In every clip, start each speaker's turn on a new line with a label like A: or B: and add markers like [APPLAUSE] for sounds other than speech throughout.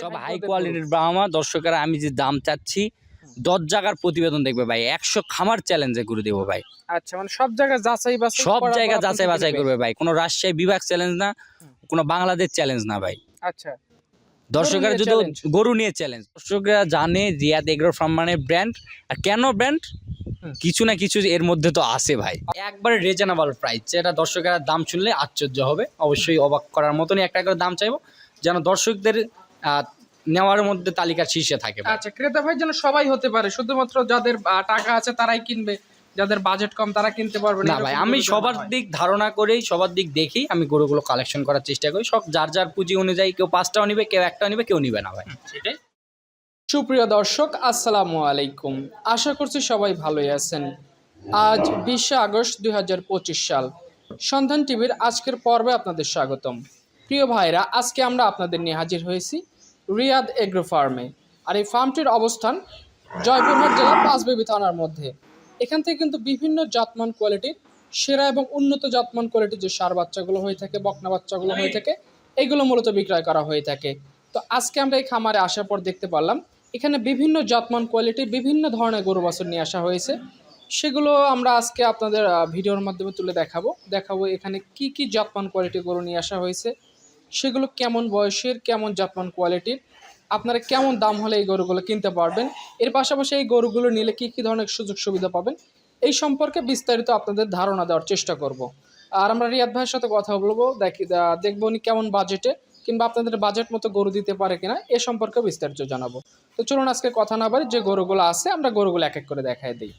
A: সব হাই কোয়ালিটির। ব্রাহ্মা দর্শকেরা আমি যে দাম চাচ্ছি দশ জায়গার প্রতিবেদন দেখবে ভাই। একশো খামার চ্যালেঞ্জে করে দেবো ভাই।
B: আচ্ছা মানে সব জায়গায় যাচাই বাছাই
A: সব জায়গা যাচাই বাছাই করবে ভাই। কোনো রাজশাহী বিভাগ চ্যালেঞ্জ না কোনো বাংলাদেশ চ্যালেঞ্জ না ভাই।
B: আচ্ছা।
A: দর্শকেরা যদি গরু নিয়ে চ্যালেঞ্জ দর্শকরা জানে রিয়াদ এগ্রো ফার্ম মানে ব্র্যান্ড আর কেন ব্র্যান্ড কিছু না কিছু এর মধ্যে তো আছে ভাই। একবারে রিজনেবল প্রাইস যেটা দর্শকেরা দাম শুনলে আশ্চর্য হবে। অবশ্যই অবাক করার মতনই একটা করে দাম চাইব। যেন দর্শকদের নেওয়ার মধ্যে তালিকার শীর্ষে থাকে
B: আচ্ছা ক্রেতা ভাই যেন সবাই হতে পারে। শুধুমাত্র যাদের টাকা আছে তারাই কিনবে যাদের বাজেট কম তারা কিনতে পারবে
A: না ভাই আমি সবার দিক ধারণা করেই সবার দিক দেখেই আমি গরুগুলো কালেকশন করার চেষ্টা করি। সব যার যার পুঁজি অনুযায়ী কেউ পাঁচটাও নিবে কেউ একটাও নিবে কেউ নিবে না ভাই।
B: সেটাই। সুপ্রিয় দর্শক আসসালামু আলাইকুম। আশা করছি সবাই ভালোই আছেন। আজ বিশে আগস্ট দুই হাজার পঁচিশ সাল। সন্ধান টিভির আজকের পর্বে আপনাদের স্বাগতম। প্রিয় ভাইরা আজকে আমরা আপনাদের নিয়ে হাজির হয়েছি রিয়াদ এগ্রো ফার্মে। আর এই ফার্মটির অবস্থান জয়পুরহাট জেলার পাঁচবিবি থানার মধ্যে। এখান থেকে কিন্তু বিভিন্ন জাতমান কোয়ালিটির সেরা এবং উন্নত জাতমান কোয়ালিটির যে সার বাচ্চাগুলো হয়ে থাকে, বকনা বাচ্চাগুলো হয়ে থাকে, এগুলো মূলত বিক্রয় করা হয়ে থাকে। তো আজকে আমরা এই খামারে আসার পর দেখতে পারলাম, এখানে বিভিন্ন জাতমান কোয়ালিটির বিভিন্ন ধরনের গরু বাছুর নিয়ে আসা হয়েছে। সেগুলো আমরা আজকে আপনাদের ভিডিওর মাধ্যমে তুলে দেখাবো। দেখাবো এখানে কি কি জাতমান কোয়ালিটির গরু নিয়ে আসা হয়েছে সেগুলো কেমন বয়সের, কেমন জাতমান কোয়ালিটির, আপনারা কেমন দাম হলে এই গরুগুলো কিনতে পারবেন, এর পাশাপাশি এই গরুগুলো নিলে কী কী ধরনের সুযোগ সুবিধা পাবেন, এই সম্পর্কে বিস্তারিত আপনাদের ধারণা দেওয়ার চেষ্টা করব। আর আমরা রিয়াদ ভাইয়ের সাথে কথা বলব, দেখি দেখব উনি কেমন বাজেটে কিংবা আপনাদের বাজেট মতো গরু দিতে পারে কিনা, এ সম্পর্কে বিস্তারিত জানাব। তো চলুন আজকে কথা না বাড়ি যে গরুগুলো আছে, আমরা গরুগুলো এক এক করে দেখাই দিই।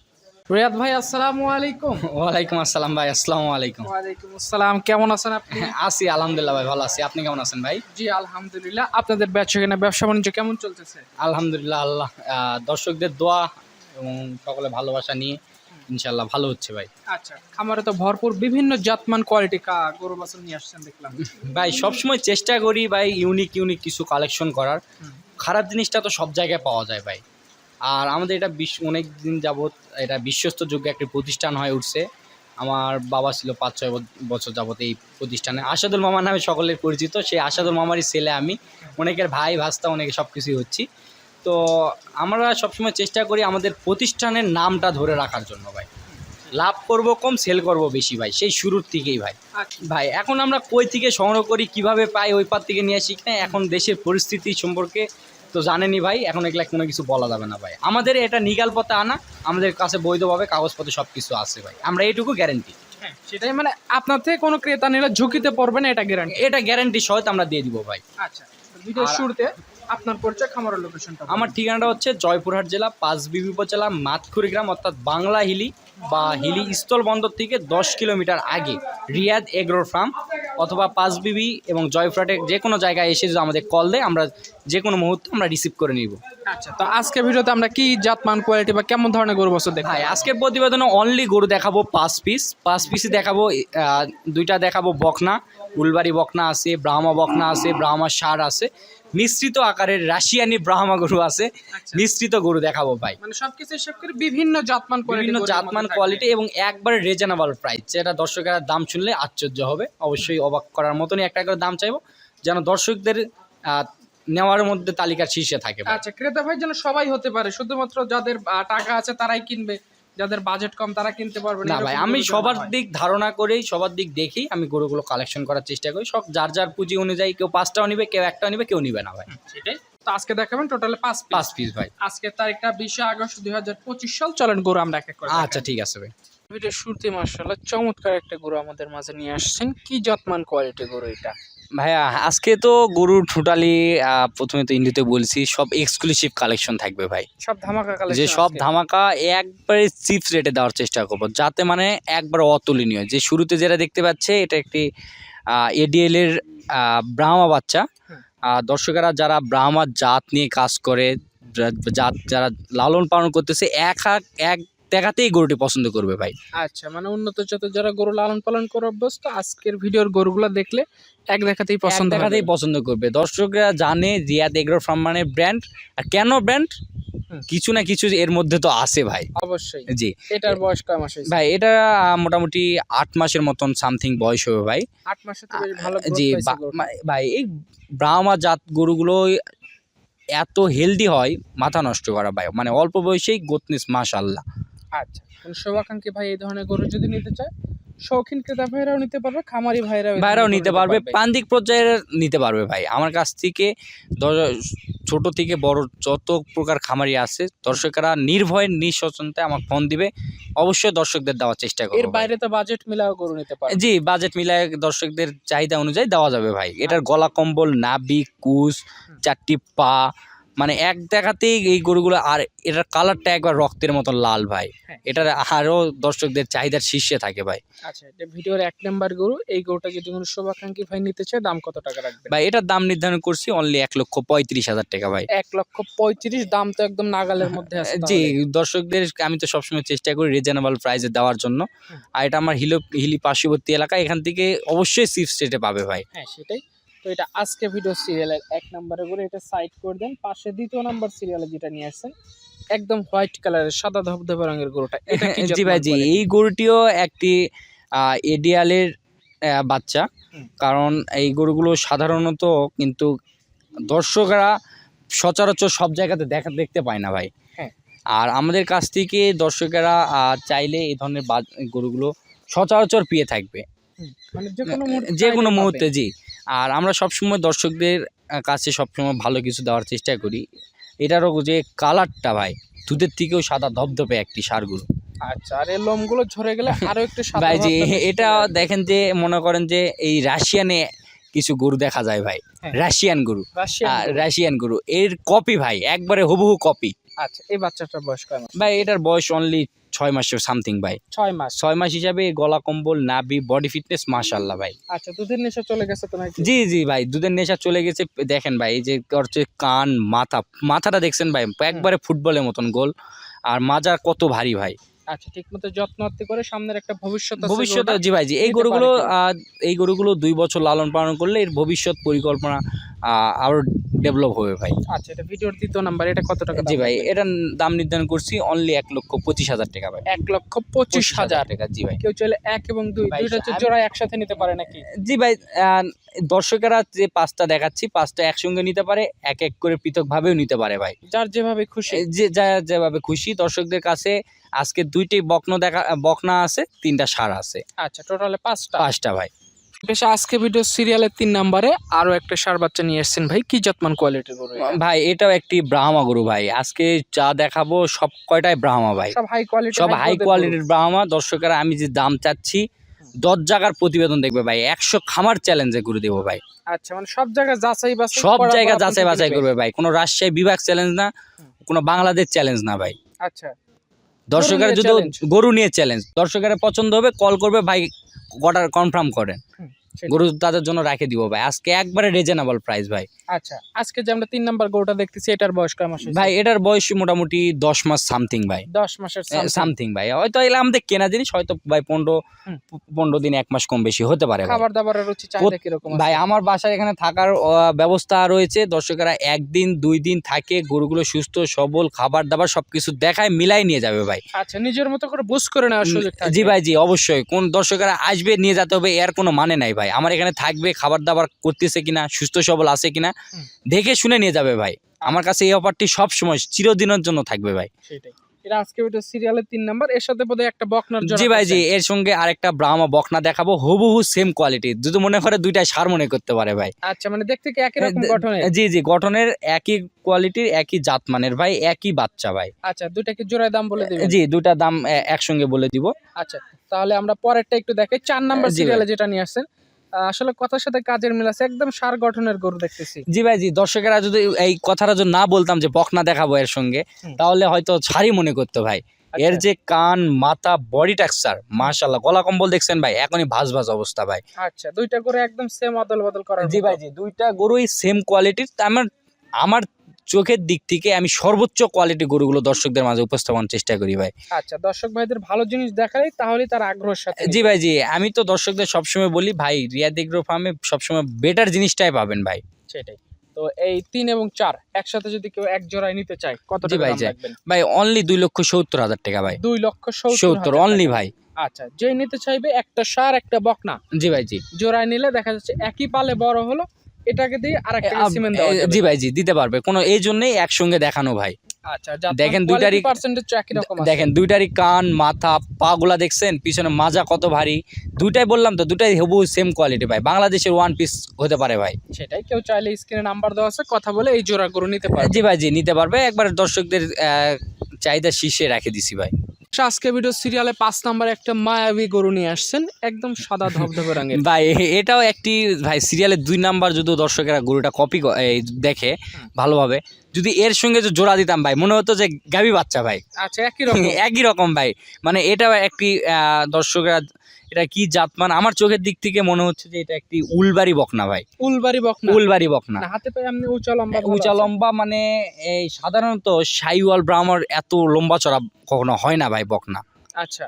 B: রিয়াদ ভাই আসসালামু আলাইকুম।
A: ওয়ালাইকুম আসসালাম ভাই আসসালামু আলাইকুম।
B: ওয়ালাইকুম আসসালাম কেমন আছেন আপনি? [LAUGHS]
A: আছি আলহামদুলিল্লাহ ভাই ভালো আছি। আপনি কেমন আছেন ভাই?
B: জি আলহামদুলিল্লাহ। আপনাদের ব্যবসা কিনা ব্যবসা বাণিজ্য কেমন চলতেছে?
A: আলহামদুলিল্লাহ আল্লাহ দর্শকদের দোয়া এবং সকলে ভালোবাসা নিয়ে ইনশাল্লাহ ভালো হচ্ছে ভাই।
B: আচ্ছা খামারে তো ভরপুর বিভিন্ন জাতমান কোয়ালিটি গরু বাছুর নিয়ে আসছেন দেখলাম।
A: ভাই সবসময় চেষ্টা করি ভাই ইউনিক ইউনিক কিছু কালেকশন করার। খারাপ জিনিসটা তো সব জায়গায় পাওয়া যায় ভাই। আর আমাদের এটা বিশ্ব অনেক দিন যাবৎ এটা বিশ্বস্তযোগ্য একটি প্রতিষ্ঠান হয়ে উঠছে। আমার বাবা ছিল পাঁচ ছয় বছর যাবত এই প্রতিষ্ঠানে। আসাদুল মামার নামে সকলের পরিচিত সেই আসাদুল মামারই ছেলে আমি। অনেকের ভাই ভাস্তা অনেকে সব কিছুই হচ্ছি। তো আমরা সবসময় চেষ্টা করি আমাদের প্রতিষ্ঠানের নামটা ধরে রাখার জন্য ভাই। লাভ করব কম সেল করব বেশি ভাই। সেই শুরুর থেকেই ভাই।
B: আচ্ছা।
A: ভাই এখন আমরা কই থেকে সংগ্রহ করি কীভাবে পাই ওই পার থেকে নিয়ে আসি এখন দেশের পরিস্থিতি সম্পর্কে তো জানেনই ভাই এখন এগুলা কোনো কিছু বলা যাবে না ভাই। আমাদের এটা নিগাল পথে আনা আমাদের কাছে বৈধভাবে কাগজপত্র সব কিছু আছে ভাই। আমরা এইটুকু গ্যারেন্টি
B: সেটাই মানে আপনার থেকে কোনো ক্রেতা নিলে ঝুঁকিতে পড়বে না এটা গ্যারান্টি
A: এটা গ্যারেন্টি সহিত আমরা দিয়ে দিব ভাই।
B: আচ্ছা শুরুতে আপনার পরিচয় খামারের লোকেশনটা
A: আমার ঠিকানাটা হচ্ছে জয়পুরহাট জেলা পাঁচবিবি উপজেলা মাতখুরি গ্রাম অর্থাৎ বাংলা হিলি বা হিলি স্থল বন্দর থেকে দশ কিলোমিটার আগে রিয়াদ এগ্রোর ফার্ম। অথবা পাঁচ বিবি এবং জয়পুরহাটে যে কোনো জায়গায় এসে যদি আমাদের কল দেয় আমরা যে কোনো মুহূর্তে আমরা রিসিভ করে নিব।
B: আচ্ছা তো আজকের ভিডিওতে আমরা কি জাত জাতমান কোয়ালিটি বা কেমন ধরনের গরু বছর দেখাই
A: আজকের প্রতিবেদনে অনলি গরু দেখাবো পাঁচ পিস পাঁচ পিসই দেখাবো দুইটা দেখাবো বকনা। উলবাড়ি বকনা আছে ব্রাহ্মা বকনা আছে ব্রাহ্মা সার আছে। মিশ্রিত আকারের রাশিয়ানি ব্রাহ্মা গরু আছে।
B: আচ্ছা।
A: মিশ্রিত গরু দেখাবো ভাই।
B: মানে সবকিছু হিসাব করে বিভিন্ন জাতমান
A: বিভিন্ন জাতমান কোয়ালিটি এবং একবারে রিজনেবল প্রাইস যেটা দর্শকেরা দাম শুনলে আশ্চর্য হবে। অবশ্যই অবাক করার মতনই একটা করে দাম চাইব যেন দর্শকদের নেওয়ার মধ্যে তালিকার শীর্ষে থাকে
B: আচ্ছা ক্রেতা ভাই যেন সবাই হতে পারে শুধুমাত্র যাদের টাকা আছে তারাই কিনবে। যাদের বাজেট কম তারা কিনতে পারবে
A: না ভাই আমি সবার দিক ধারণা করেই সবার দিক দেখেই আমি গরুগুলো কালেকশন করার চেষ্টা করি। সব যার যার পুঁজি অনুযায়ী কেউ পাঁচটাও নিবে কেউ একটাও নিবে কেউ নিবে না ভাই।
B: সেটাই। তো আজকে দেখাবেন টোটালে পাঁচ।
A: পাঁচ পিস ভাই।
B: আজকের তারিখটা বিশে আগস্ট দুই হাজার পঁচিশ সাল। চলেন গরু আমরা এক এক করে
A: আচ্ছা ঠিক আছে ভাই।
B: ভিডিও শুরুতে মার্শাল্লাহ চমৎকার একটা গরু আমাদের মাঝে নিয়ে আসছেন। কি যত্মান কোয়ালিটি গরু এটা?
A: ভাইয়া আজকে তো গরুর টোটালি প্রথমে তো ইন্ডিতে বলছি সব এক্সক্লুসিভ কালেকশন থাকবে ভাই।
B: সব ধামাকা
A: যে সব ধামাকা একবারে চিপস রেটে দেওয়ার চেষ্টা করব যাতে মানে একবার অতুলনীয়। যে শুরুতে যেটা দেখতে পাচ্ছে এটা একটি এডিএল এর ব্রাহ্মা বাচ্চা। দর্শকেরা যারা ব্রাহ্মা জাত নিয়ে কাজ করে জাত যারা লালন পালন করতেছে এক হাক- এক দেখাতেই গরুটি পছন্দ করবে ভাই।
B: আচ্ছা মানে উন্নত জাতের যারা গরু লালন পালন করে অভ্যস্ত আজকের ভিডিওর গরুগুলো দেখলে এক দেখাতেই
A: পছন্দ দেখাতেই পছন্দ করবে। দর্শকরা জানে রিয়াদ এগ্রো ফার্ম মানে ব্র্যান্ড আর কেন ব্র্যান্ড কিছু না কিছু এর মধ্যে তো আছে ভাই।
B: অবশ্যই।
A: জি।
B: এটার বয়স কয় মাস হয়েছে
A: ভাই এটা মোটামুটি আট মাসের মতন সামথিং বয়স হবে ভাই।
B: আট মাসে তো ভালো
A: জি ভাই এই ব্রাহ্মা জাত গরুগুলো এত হেলদি হয় মাথা নষ্ট করা ভাই। মানে অল্প বয়সেই গোতনিস মাশাল্লাহ
B: আচ্ছা কোন শুভাকাঙ্ক্ষী ভাই এই ধরনের গরু যদি নিতে চায় শৌখিন ক্রেতা ভাইরাও নিতে পারবে খামারি ভাইরাও এই
A: ভাইরাও নিতে পারবে প্রান্তিক পর্যায়ের নিতে পারবে ভাই। আমার কাছ থেকে ছোট থেকে বড় যত প্রকার খামারি আছে দর্শকেরা নির্ভয় নিঃস্বচন্তায় আমার ফোন দিবে। অবশ্যই দর্শকদের দেওয়ার চেষ্টা
B: এর
A: করব ভাই।
B: বাইরে তো বাজেট মিলাও গরু নিতে পারবে।
A: জি বাজেট মিলায় দর্শকদের চাহিদা অনুযায়ী দেওয়া যাবে ভাই। এটার গলা কম্বল নাবি কুস চারটি পা মানে এক দেখাতেই এই গরুগুলো আর এটার কালারটা একবার রক্তের মতো লাল ভাই।
B: হ্যাঁ।
A: এটার আরও দর্শকদের চাহিদার শীর্ষে থাকে ভাই।
B: আচ্ছা এটা ভিডিওর এক নাম্বার গরু এই গরুটা যদি কোনো শুভাকাঙ্ক্ষী ভাই নিতে চায় দাম কত টাকা রাখবেন?
A: ভাই এটার দাম নির্ধারণ করছি অনলি এক লক্ষ পঁয়ত্রিশ হাজার টাকা ভাই।
B: এক লক্ষ পঁয়ত্রিশ দাম তো একদম নাগালের মধ্যে আছে
A: জি দর্শকদের আমি তো সবসময় চেষ্টা করি রিজনেবল প্রাইসে দেওয়ার জন্য। আর এটা আমার হিলো হিলি পার্শ্ববর্তী এলাকা এখান থেকে অবশ্যই সিফ স্টেটে পাবে ভাই।
B: হ্যাঁ সেটাই। তো এটা আজকে ভিডিও সিরিয়ালের এক নম্বরে করে এটা সাইড করে দেন। পাশে দ্বিতীয় নাম্বার সিরিয়ালে যেটা নিয়ে আসছেন একদম হোয়াইট কালারের সাদা ধবধবে রঙের গরুটা। এটা [LAUGHS]
A: জি ভাই জি। এই গরুটিও একটি এডিয়ালের বাচ্চা। কারণ এই গরুগুলো সাধারণত কিন্তু দর্শকরা সচরাচর সব জায়গাতে দেখা দেখতে পায় না ভাই।
B: হ্যাঁ।
A: আর আমাদের কাছ থেকে দর্শকেরা চাইলে এই ধরনের গরুগুলো সচরাচর পেয়ে থাকবে।
B: যে কোনো মুহূর্তে
A: যে কোনো মুহূর্তে। জি। আর আমরা সবসময় দর্শকদের কাছে সবসময় ভালো কিছু দেওয়ার চেষ্টা করি। এটারও যে কালারটা ভাই দুধের থেকেও সাদা ধপধপে একটি সার গরু
B: আচ্ছা আর এই লোমগুলো ঝরে গেলে [LAUGHS] আরও একটু সাদা
A: ভাই যে এটা দেখেন যে মনে করেন যে এই রাশিয়ানে কিছু গরু দেখা যায় ভাই।
B: হ্যাঁ।
A: রাশিয়ান গরু।
B: রাশিয়ান গরু।
A: এর কপি ভাই একবারে হুবহু কপি।
B: আচ্ছা এই বাচ্চাটার বয়স কয় মাস?
A: ভাই এটার বয়স অনলি ছয় মাসের সামথিং ভাই।
B: ছয় মাস।
A: ছয় মাস হিসাবে গলা কম্বল নাবি বডি ফিটনেস মাশাল্লাহ ভাই।
B: আচ্ছা দুধের নেশা চলে গেছে তো নাকি?
A: জি জি ভাই দুধের নেশা চলে গেছে। দেখেন ভাই এই যে হচ্ছে কান মাথা মাথাটা দেখছেন ভাই একবারে ফুটবলের মতন গোল। আর মাজা কত ভারী ভাই।
B: আচ্ছা ঠিক মতো যত্ন করে সামনের একটা ভবিষ্যৎ আছে
A: ভবিষ্যতে জি ভাই জি এই গরুগুলো এই গরুগুলো দুই বছর লালন পালন করলে এর ভবিষ্যৎ পরিকল্পনা আহ, আরও ডেভেলপ হবে ভাই।
B: আচ্ছা এটা ভিডিওর দ্বিতীয় নাম্বার এটা কত টাকা
A: জি ভাই? এটার দাম নির্ধারণ করছি অনলি এক লক্ষ পঁচিশ হাজার টাকা ভাই।
B: এক লক্ষ পঁচিশ হাজার
A: টাকা জি ভাই।
B: কেউ চলে এক এবং দুই দুইটা হচ্ছে জোড়া একসাথে নিতে পারে নাকি?
A: জি ভাই দর্শকেরা যে পাঁচটা দেখাচ্ছি পাঁচটা একসঙ্গে নিতে পারে এক এক করে পৃথকভাবেও নিতে পারে ভাই।
B: যার যেভাবে খুশি।
A: যে যা যেভাবে খুশি দর্শকদের কাছে আজকে দুইটি বকন দেখা বকনা আছে তিনটা সার আছে।
B: আচ্ছা টোটালে পাঁচটা।
A: পাঁচটা ভাই।
B: বেশ আজকে ভিডিও সিরিয়ালের তিন নাম্বারে আরও একটা সার বাচ্চা নিয়ে এসেছেন ভাই। কি যত্মান কোয়ালিটির গরু
A: ভাই এটাও একটি ব্রাহ্মা গরু ভাই। আজকে যা দেখাবো সব কয়টাই ব্রাহ্মা ভাই।
B: সব হাই কোয়ালিটি
A: সব হাই কোয়ালিটির ব্রাহ্মা দর্শকেরা আমি যে দাম চাচ্ছি দশ জায়গার প্রতিবেদন দেখবে ভাই। একশো খামার চ্যালেঞ্জে করে দেবো ভাই।
B: আচ্ছা মানে সব জায়গায় যাচাই বাছাই
A: সব
B: করার
A: জায়গা যাচাই বাছাই করবে ভাই। কোনো রাজশাহী বিভাগ চ্যালেঞ্জ না কোনো বাংলাদেশ চ্যালেঞ্জ না ভাই।
B: আচ্ছা।
A: দর্শকেরা যদি গরু নিয়ে চ্যালেঞ্জ দর্শকেরা পছন্দ হবে কল করবে ভাই অর্ডার কনফার্ম করেন। গরু তাদের জন্য রাখে দিব ভাই। আজকে একবারে রিজনেবল প্রাইস ভাই।
B: আচ্ছা আজকে যে আমরা তিন নাম্বার গরুটা দেখতেছি এটার বয়স কয় মাস
A: ভাই এটার বয়স মোটামুটি দশ মাস সামথিং ভাই।
B: দশ মাসের
A: সামথিং ভাই। হয়তো এগুলো আমাদের কেনা জিনিস হয়তো ভাই পনেরো। পনেরো দিন এক মাস কম বেশি হতে পারে।
B: খাবার দাবারের রুচি চাহিদা কীরকম?
A: ভাই আমার বাসায় এখানে থাকার ব্যবস্থা রয়েছে। দর্শকেরা একদিন দুই দিন থাকে গরুগুলো সুস্থ সবল খাবার দাবার সবকিছু দেখায় মিলাই নিয়ে যাবে ভাই।
B: আচ্ছা নিজের মতো করে বুঝ করে নেওয়ার সুযোগ
A: জি ভাই জি অবশ্যই। কোন দর্শকেরা আসবে নিয়ে যেতে হবে এর কোনো মানে নাই ভাই। আমার এখানে থাকবে খাবার দাবার করতেছে কিনা সুস্থ সবল আছে কিনা দেখে শুনে নিয়ে যাবে ভাই। আমার কাছে এই অফারটি সব সময় চিরদিনের জন্য থাকবে ভাই।
B: সেটাই। এটা আজকে ভিডিও সিরিয়ালের তিন নাম্বার এর সাথে বোধহয় একটা বকনার
A: জি ভাই জি এর সঙ্গে আরেকটা ব্রাহ্মা বকনা দেখাবো হুবহু সেম কোয়ালিটি যদি মনে করে দুইটাই সার মনে করতে পারে ভাই।
B: আচ্ছা মানে দেখতে কি একই রকম গঠনের?
A: জি জি গঠনের একই কোয়ালিটির একই জাতমানের ভাই একই বাচ্চা ভাই।
B: আচ্ছা দুইটা কি জোড়ায় দাম বলে দিবেন?
A: জি দুইটা দাম একসঙ্গে বলে দিব।
B: আচ্ছা তাহলে আমরা পরেরটা একটু দেখাই। চার নাম্বার সিরিয়ালে যেটা নিয়ে আসছেন আসলে কথার সাথে কাজের মিল আছে একদম সার গঠনের গরু দেখতেছি।
A: জি ভাই জি দর্শকেরা যদি এই কথাটা যদি না বলতাম যে বকনা দেখাবো এর সঙ্গে তাহলে হয়তো ছাড়ি মনে করতো ভাই। এর
B: আচ্ছা,
A: যে কান মাথা বডি টেক্সচার মাশাআল্লাহ গলা কম্বল দেখছেন ভাই এখনই ভাজ ভাজ অবস্থা ভাই।
B: আচ্ছা দুইটা গরু একদম সেম অদল বদল করা
A: জি ভাই জি দুইটা গরুই সেম কোয়ালিটির আমার আমার চোখের দিক থেকে আমি সর্বোচ্চ কোয়ালিটি গরুগুলো দর্শকদের মাঝে উপস্থাপন চেষ্টা করি ভাই।
B: আচ্ছা দর্শক ভাইদের ভালো জিনিস দেখালেই তাহলে তার আগ্রহের সাথে
A: জি ভাই জি। আমি তো দর্শকদের সবসময় বলি ভাই রিয়াদ এগ্রো ফার্মে সবসময় বেটার জিনিসটাই পাবেন ভাই।
B: সেটাই। তো এই তিন এবং চার একসাথে যদি কেউ এক জোড়ায় নিতে চায় কত টাকা
A: ভাই, ভাই অনলি দুই লক্ষ সত্তর হাজার টাকা ভাই।
B: দুই লক্ষ সত্তর
A: সত্তর অনলি ভাই।
B: আচ্ছা যে নিতে চাইবে একটা সার একটা বকনা।
A: জি ভাই জি।
B: জোড়ায় নিলে দেখা যাচ্ছে একই পালে বড় হলো এটাকে দিয়ে আরেকটা সিমেন্ট দেওয়া যাবে।
A: জি ভাই জি দিতে পারবে। কোনো এই জন্যই একসঙ্গে দেখানো ভাই।
B: আচ্ছা
A: দেখেন দুইটারই- দেখেন দুইটারই কান মাথা পা গুলা দেখছেন? পিছনে মাজা কত ভারী? দুইটাই বললাম তো দুটাই হবু সেম কোয়ালিটি ভাই। বাংলাদেশের ওয়ান পিস হতে পারে ভাই।
B: সেটাই কেউ চাইলে স্ক্রিনে নাম্বার দেওয়া আছে কথা বলে এই জোড়া গরু নিতে পারবে।
A: জি ভাই জি নিতে পারবে। একবার দর্শকদের আহ, চাহিদা শীর্ষে রেখে দিছি ভাই।
B: আজকে ভিডিও সিরিয়ালে পাঁচ নাম্বার একটা মায়াবী গরু নিয়ে আসছেন একদম সাদা ধবধবে রঙের।
A: ভাই এটাও একটি ভাই সিরিয়ালে দুই নাম্বার যদি দর্শকেরা গরুটা কপি দেখে ভালোভাবে যদি এর সঙ্গে যে জোড়া দিতাম ভাই মনে হতো যে গাবি বাচ্চা ভাই।
B: আচ্ছা একই রকম। [LAUGHS]
A: একই রকম ভাই। মানে এটাও একটি দর্শকেরা দর্শকরা এটা কি জাত? মানে আমার চোখের দিক থেকে মনে হচ্ছে যে এটা একটি উলবাড়ি বকনা ভাই।
B: উলবাড়ি বকনা?
A: উলবাড়ি বকনা।
B: হাতে পায়ে এমনি উঁচা লম্বা
A: উচা
B: উঁচা
A: লম্বা মানে এই সাধারণত সাইওয়াল ব্রাহ্মর এত লম্বা চড়া কখনো হয় না ভাই বকনা।
B: আচ্ছা।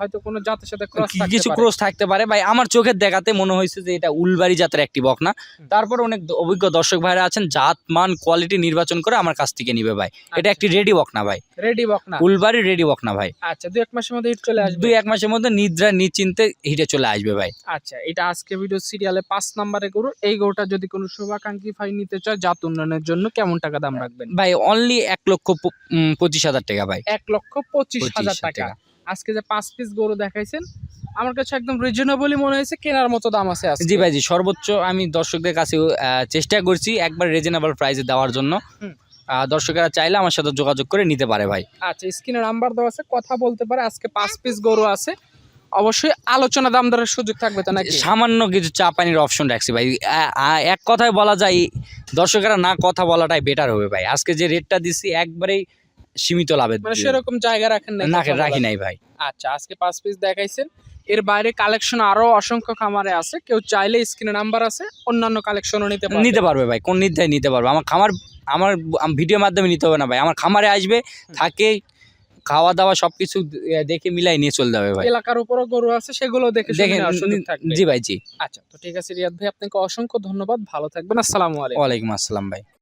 B: হয়তো কোনো জাতের সাথে ক্রস
A: কিছু ক্রোশ থাকতে পারে। ভাই আমার চোখের দেখাতে মনে হয়েছে যে এটা উলবাড়ি জাতের একটি বকনা। তারপর অনেক অভিজ্ঞ দর্শক ভাইরা আছেন জাত মান কোয়ালিটি নির্বাচন করে আমার কাছ থেকে নিবে ভাই। এটা একটি রেডি বকনা ভাই।
B: রেডি বকনা।
A: উলবাড়ি রেডি বকনা ভাই।
B: আচ্ছা দুই এক মাসের মধ্যে হিট চলে আসবে।
A: দুই এক মাসের মধ্যে নিদ্রা নিশ্চিন্তে হিটে চলে আসবে ভাই।
B: আচ্ছা এটা আজকে ভিডিও সিরিয়ালে পাঁচ নাম্বারে গরু। এই গরুটা যদি কোনো শুভাকাঙ্ক্ষী ভাই নিতে চায় জাত উন্নয়নের জন্য কেমন টাকা দাম রাখবেন?
A: ভাই অনলি এক লক্ষ পঁচিশ হাজার টাকা ভাই।
B: এক লক্ষ পঁচিশ
A: পঁচিশ
B: হাজার টাকা। আজকে যে পাঁচ পিস গরু দেখাইছেন। আমার কাছে একদম রিজনেবলই মনে হয়েছে কেনার মতো দাম আছে
A: জি ভাই জি সর্বোচ্চ আমি দর্শকদের কাছে চেষ্টা করছি একবার রিজনেবল প্রাইসে দেওয়ার জন্য। দর্শকেরা চাইলে আমার সাথে যোগাযোগ করে নিতে পারে ভাই।
B: আচ্ছা স্ক্রিনে নাম্বার দেওয়া আছে কথা বলতে পারে আজকে পাঁচ পিস গরু আছে। অবশ্যই আলোচনা দাম দরের সুযোগ থাকবে তো নাকি?
A: সামান্য কিছু চা পানির অপশন রাখছি ভাই। এক কথায় বলা যায় দর্শকেরা না কথা বলাটাই বেটার হবে ভাই। আজকে যে রেটটা দিচ্ছি একবারেই সীমিত লাভের
B: মানে সেরকম জায়গা রাখেন
A: না রাখি নাই ভাই।
B: আচ্ছা আজকে পাঁচ পিস দেখাইছেন। এর বাইরে কালেকশন আরও অসংখ্য খামারে আছে। কেউ চাইলে স্ক্রিনে নাম্বার আছে অন্যান্য কালেকশনও নিতে পারবে।
A: নিতে পারবে ভাই কোন নির্ধায় নিতে পারবে। আমার খামার আমার ভিডিও মাধ্যমে নিতে হবে না ভাই। আমার খামারে আসবে থাকে খাওয়া দাওয়া সবকিছু দেখে মিলাই নিয়ে চলতে হবে ভাই।
B: এলাকার উপরও গরু আছে সেগুলো দেখে থাকবে।
A: জি ভাই জি।
B: আচ্ছা তো ঠিক আছে রিয়াদ ভাই আপনাকে অসংখ্য ধন্যবাদ। ভালো থাকবেন আসসালামু আলাইকুম।
A: ওয়ালাইকুম আসসালাম ভাই।